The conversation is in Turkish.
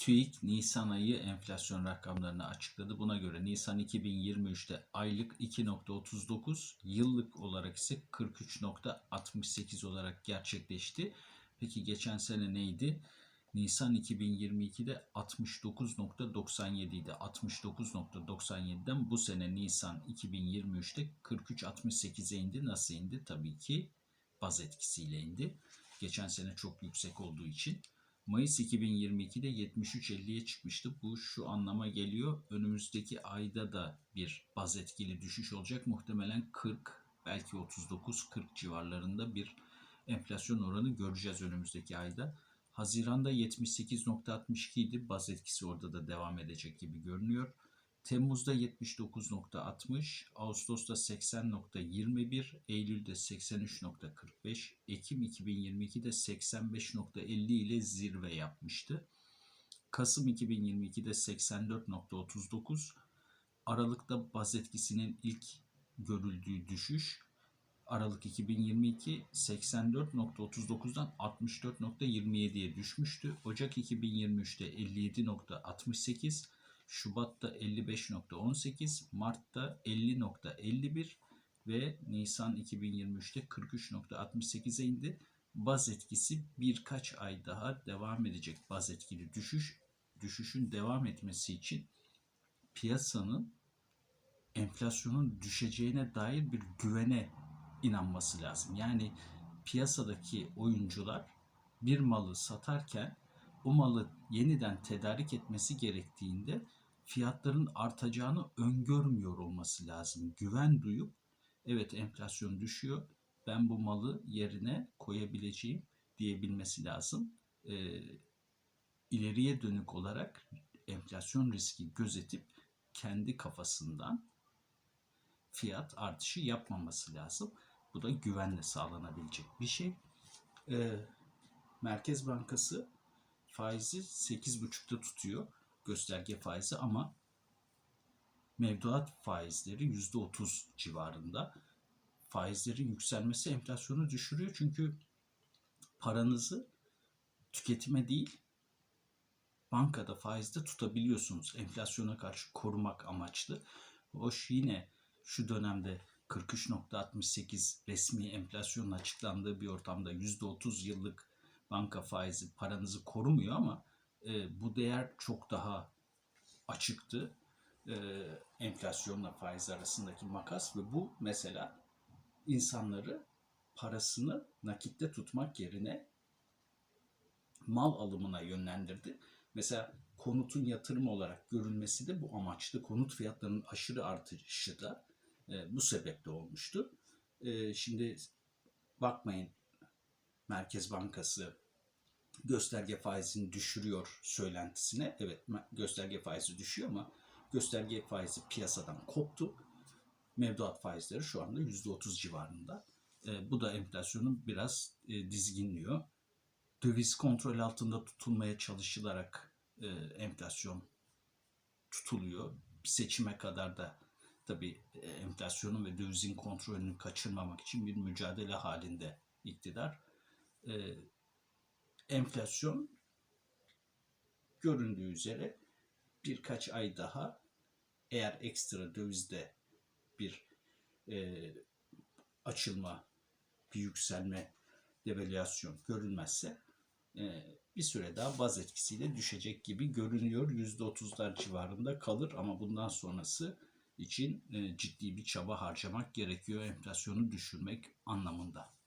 TÜİK Nisan ayı enflasyon rakamlarını açıkladı. Buna göre Nisan 2023'te aylık 2.39, yıllık olarak ise 43.68 olarak gerçekleşti. Peki geçen sene neydi? Nisan 2022'de 69.97 idi. 69.97'den bu sene Nisan 2023'te 43.68'e indi. Nasıl indi? Tabii ki baz etkisiyle indi. Geçen sene çok yüksek olduğu için. Mayıs 2022'de 73.50'ye çıkmıştı. Bu şu anlama geliyor. Önümüzdeki ayda da bir baz etkili düşüş olacak. Muhtemelen 40 belki 39-40 civarlarında bir enflasyon oranı göreceğiz önümüzdeki ayda. Haziranda 78.62 idi. Baz etkisi orada da devam edecek gibi görünüyor. Temmuz'da 79.60, Ağustos'ta 80.21, Eylül'de 83.45, Ekim 2022'de 85.50 ile zirve yapmıştı. Kasım 2022'de 84.39, Aralık'ta baz etkisinin ilk görüldüğü düşüş, Aralık 2022 84.39'dan 64.27'ye düşmüştü. Ocak 2023'te 57.68, Şubat'ta 55.18, Mart'ta 50.51 ve Nisan 2023'te 43.68'e indi. Baz etkisi birkaç ay daha devam edecek. Baz etkili düşüş, düşüşün devam etmesi için piyasanın enflasyonun düşeceğine dair bir güvene inanması lazım. Yani piyasadaki oyuncular bir malı satarken o malı yeniden tedarik etmesi gerektiğinde fiyatların artacağını öngörmüyor olması lazım. Güven duyup evet enflasyon düşüyor ben bu malı yerine koyabileceğim diyebilmesi lazım. Ee, ileriye dönük olarak enflasyon riski gözetip kendi kafasından fiyat artışı yapmaması lazım. Bu da güvenle sağlanabilecek bir şey. Ee, Merkez Bankası faizi 8,5'ta tutuyor gösterge faizi ama mevduat faizleri %30 civarında. Faizlerin yükselmesi enflasyonu düşürüyor çünkü paranızı tüketime değil bankada faizde tutabiliyorsunuz enflasyona karşı korumak amaçlı. Hoş yine şu dönemde 43.68 resmi enflasyonun açıklandığı bir ortamda %30 yıllık banka faizi paranızı korumuyor ama e, bu değer çok daha açıktı. E, enflasyonla faiz arasındaki makas ve bu mesela insanları parasını nakitte tutmak yerine mal alımına yönlendirdi. Mesela konutun yatırım olarak görülmesi de bu amaçlı. Konut fiyatlarının aşırı artışı da e, bu sebeple olmuştu. E, şimdi bakmayın Merkez Bankası gösterge faizini düşürüyor söylentisine. Evet gösterge faizi düşüyor ama gösterge faizi piyasadan koptu. Mevduat faizleri şu anda %30 civarında. E, bu da enflasyonu biraz e, dizginliyor. Döviz kontrol altında tutulmaya çalışılarak e, enflasyon tutuluyor. Seçime kadar da tabii e, enflasyonun ve dövizin kontrolünü kaçırmamak için bir mücadele halinde iktidar. E, enflasyon göründüğü üzere birkaç ay daha eğer ekstra dövizde bir e, açılma, bir yükselme, devalüasyon görülmezse e, bir süre daha baz etkisiyle düşecek gibi görünüyor. %30'lar civarında kalır ama bundan sonrası için e, ciddi bir çaba harcamak gerekiyor enflasyonu düşürmek anlamında.